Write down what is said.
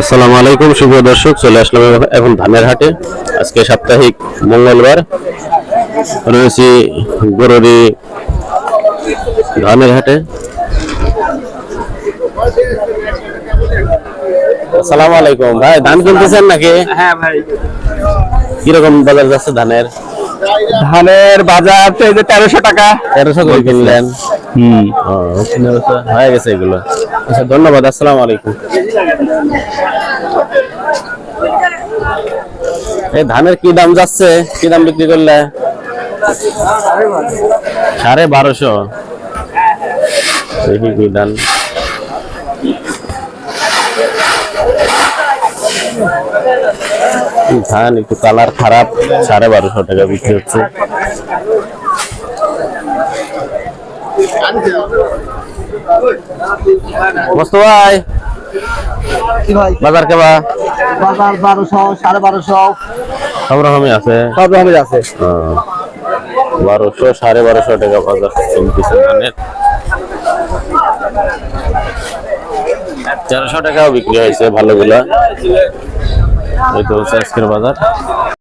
আসসালামু আলাইকুম শুভ দর্শক চলে আসলাম এখন ধানের হাটে আজকে সাপ্তাহিক মঙ্গলবার। রয়েছি গরুরি ধানের হাটে আসসালামু আলাইকুম ভাই ধান কিনতেছেন নাকি? হ্যাঁ ভাই। কীরকম বাজার যাচ্ছে ধানের? ধানের বাজার তো এই যে তেরোশো টাকা। তেরোশো করে কিনলেন। হুম। হয়ে গেছে এগুলো। আচ্ছা ধন্যবাদ, আসসালামু আলাইকুম। এই ধানের কি দাম যাচ্ছে? কি দাম বিক্রি করলে? সাড়ে বারোশো। দেখি কি ধান। ধান একটু কালার খারাপ, সাড়ে বারোশো টাকা বিক্রি হচ্ছে। মস্ত ভাই। কি ভাই? বাজার কেবা? বাজার বারোশো সাড়ে বারোশো। সব রকমই আছে। সব রকমের আছে। বারোশো সাড়ে বারোশো টাকা বাজার চলতেছে ধানের তেরোশো টাকাও বিক্রি হয়েছে ভালোগুলা। এই তো হচ্ছে আজকের বাজার।